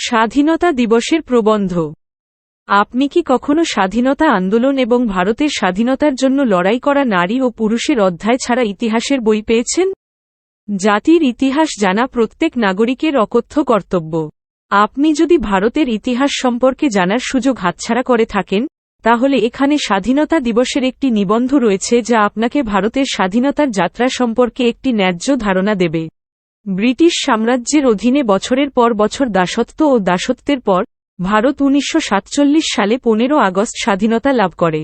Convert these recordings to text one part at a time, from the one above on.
স্বাধীনতা দিবসের প্রবন্ধ। আপনি কি কখনো স্বাধীনতা আন্দোলন এবং ভারতের স্বাধীনতার জন্য লড়াই করা নারী ও পুরুষের অধ্যায় ছাড়া ইতিহাসের বই পেয়েছেন? জাতির ইতিহাস জানা প্রত্যেক নাগরিকের অকথ্য কর্তব্য। আপনি যদি ভারতের ইতিহাস সম্পর্কে জানার সুযোগ হাতছাড়া করে থাকেন, তাহলে এখানে স্বাধীনতা দিবসের একটি নিবন্ধ রয়েছে যা আপনাকে ভারতের স্বাধীনতার যাত্রা সম্পর্কে একটি ন্যায্য ধারণা দেবে। ব্রিটিশ সাম্রাজ্যের অধীনে বছরের পর বছর দাসত্ব ও দাসত্বের পর, ভারত উনিশশো সাতচল্লিশ সালে পনেরো আগস্ট স্বাধীনতা লাভ করে।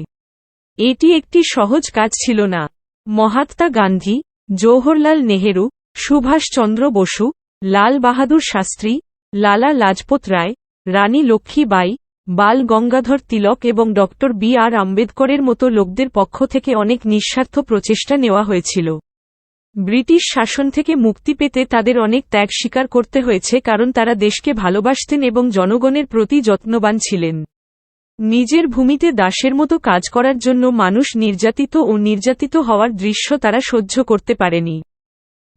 এটি একটি সহজ কাজ ছিল না। মহাত্মা গান্ধী, জওহরলাল নেহেরু, সুভাষচন্দ্র বসু, লাল বাহাদুর শাস্ত্রী, লালা লাজপত রায়, রানী লক্ষ্মীবাই বাল গঙ্গাধর তিলক এবং ড বি আর আম্বেদকরের মতো লোকদের পক্ষ থেকে অনেক নিঃস্বার্থ প্রচেষ্টা নেওয়া হয়েছিল। ব্রিটিশ শাসন থেকে মুক্তি পেতে তাদের অনেক ত্যাগ স্বীকার করতে হয়েছে কারণ তারা দেশকে ভালোবাসতেন এবং জনগণের প্রতি যত্নবান ছিলেন। নিজের ভূমিতে দাসের মতো কাজ করার জন্য মানুষ নির্যাতিত ও নির্যাতিত হওয়ার দৃশ্য তারা সহ্য করতে পারেনি।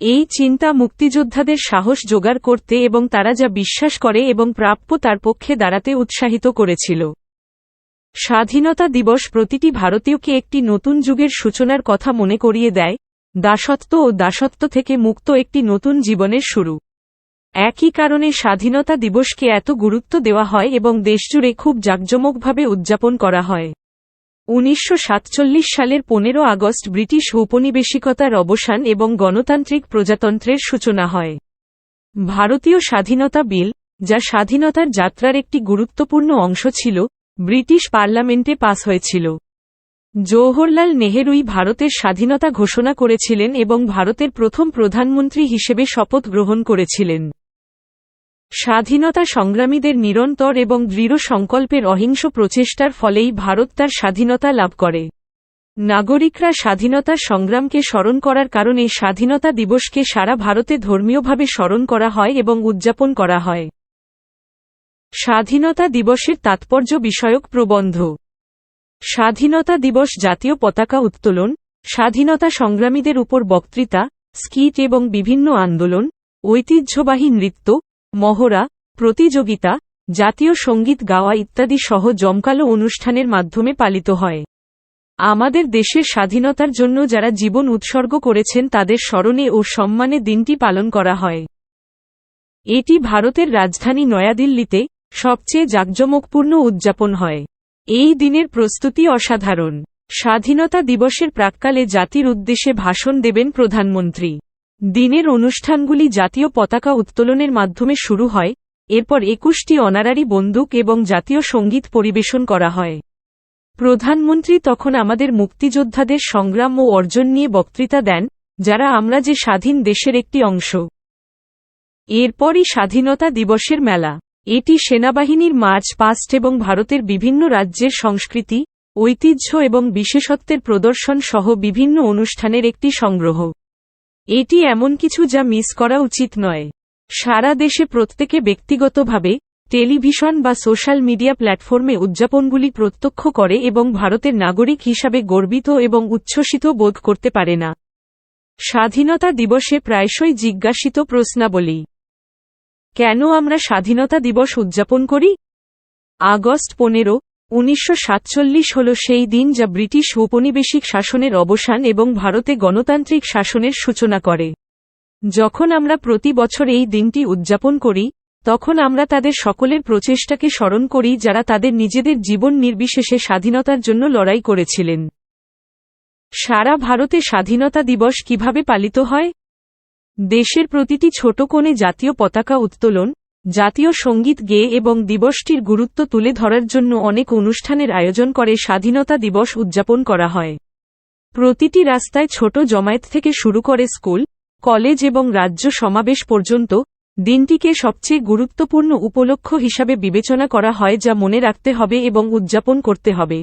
এই চিন্তা মুক্তিযোদ্ধাদের সাহস জোগাড় করতে এবং তারা যা বিশ্বাস করে এবং প্রাপ্য তার পক্ষে দাঁড়াতে উৎসাহিত করেছিল। স্বাধীনতা দিবস প্রতিটি ভারতীয়কে একটি নতুন যুগের সূচনার কথা মনে করিয়ে দেয় দাসত্ব ও দাসত্ব থেকে মুক্ত একটি নতুন জীবনের শুরু। একই কারণে স্বাধীনতা দিবসকে এত গুরুত্ব দেওয়া হয় এবং দেশজুড়ে খুব জাঁকজমকভাবে উদযাপন করা হয়। উনিশশো সাতচল্লিশ সালের পনেরো আগস্ট ব্রিটিশ ঔপনিবেশিকতার অবসান এবং গণতান্ত্রিক প্রজাতন্ত্রের সূচনা হয়। ভারতীয় স্বাধীনতা বিল, যা স্বাধীনতার যাত্রার একটি গুরুত্বপূর্ণ অংশ ছিল, ব্রিটিশ পার্লামেন্টে পাস হয়েছিল। জওহরলাল নেহেরুই ভারতের স্বাধীনতা ঘোষণা করেছিলেন এবং ভারতের প্রথম প্রধানমন্ত্রী হিসেবে শপথ গ্রহণ করেছিলেন। স্বাধীনতা সংগ্রামীদের নিরন্তর এবং দৃঢ় সংকল্পের অহিংস প্রচেষ্টার ফলেই ভারত তার স্বাধীনতা লাভ করে। নাগরিকরা স্বাধীনতার সংগ্রামকে স্মরণ করার কারণে স্বাধীনতা দিবসকে সারা ভারতে ধর্মীয়ভাবে স্মরণ করা হয় এবং উদযাপন করা হয়। স্বাধীনতা দিবসের তাৎপর্য বিষয়ক প্রবন্ধ স্বাধীনতা দিবস জাতীয় পতাকা উত্তোলন, স্বাধীনতা সংগ্রামীদের উপর বক্তৃতা, স্কিট এবং বিভিন্ন আন্দোলন, ঐতিহ্যবাহী নৃত্য, মহড়া, প্রতিযোগিতা, জাতীয় সংগীত গাওয়া ইত্যাদি সহ জমকালো অনুষ্ঠানের মাধ্যমে পালিত হয়। আমাদের দেশের স্বাধীনতার জন্য যারা জীবন উৎসর্গ করেছেন তাদের স্মরণে ও সম্মানে দিনটি পালন করা হয়। এটি ভারতের রাজধানী নয়াদিল্লিতে সবচেয়ে জাঁকজমকপূর্ণ উদযাপন হয়। এই দিনের প্রস্তুতি অসাধারণ। স্বাধীনতা দিবসের প্রাককালে জাতির উদ্দেশ্যে ভাষণ দেবেন প্রধানমন্ত্রী। দিনের অনুষ্ঠানগুলি জাতীয় পতাকা উত্তোলনের মাধ্যমে শুরু হয়, এরপর একুশটি অনারারি বন্দুক এবং জাতীয় সংগীত পরিবেশন করা হয়। প্রধানমন্ত্রী তখন আমাদের মুক্তিযোদ্ধাদের সংগ্রাম ও অর্জন নিয়ে বক্তৃতা দেন, যারা আমরা যে স্বাধীন দেশের একটি অংশ। এরপরই স্বাধীনতা দিবসের মেলা। এটি সেনাবাহিনীর মার্চ পাস্ট এবং ভারতের বিভিন্ন রাজ্যের সংস্কৃতি, ঐতিহ্য এবং বিশেষত্বের প্রদর্শন সহ বিভিন্ন অনুষ্ঠানের একটি সংগ্রহ। এটি এমন কিছু যা মিস করা উচিত নয়। সারা দেশে প্রত্যেকে ব্যক্তিগতভাবে টেলিভিশন বা সোশ্যাল মিডিয়া প্ল্যাটফর্মে উদযাপনগুলি প্রত্যক্ষ করে এবং ভারতের নাগরিক হিসাবে গর্বিত এবং উচ্ছ্বসিত বোধ করতে পারে না। স্বাধীনতা দিবসে প্রায়শই জিজ্ঞাসিত প্রশ্নাবলী। কেন আমরা স্বাধীনতা দিবস উদযাপন করি? আগস্ট পনেরো, উনিশশো হল সেই দিন যা ব্রিটিশ ঔপনিবেশিক শাসনের অবসান এবং ভারতে গণতান্ত্রিক শাসনের সূচনা করে। যখন আমরা প্রতি বছর এই দিনটি উদযাপন করি, তখন আমরা তাদের সকলের প্রচেষ্টাকে স্মরণ করি যারা তাদের নিজেদের জীবন নির্বিশেষে স্বাধীনতার জন্য লড়াই করেছিলেন। সারা ভারতে স্বাধীনতা দিবস কীভাবে পালিত হয়? দেশের প্রতিটি ছোট কোণে জাতীয় পতাকা উত্তোলন, জাতীয় সংগীত গেয়ে এবং দিবসটির গুরুত্ব তুলে ধরার জন্য অনেক অনুষ্ঠানের আয়োজন করে স্বাধীনতা দিবস উদযাপন করা হয়। প্রতিটি রাস্তায় ছোট জমায়েত থেকে শুরু করে স্কুল, কলেজ এবং রাজ্য সমাবেশ পর্যন্ত দিনটিকে সবচেয়ে গুরুত্বপূর্ণ উপলক্ষ হিসাবে বিবেচনা করা হয় যা মনে রাখতে হবে এবং উদযাপন করতে হবে।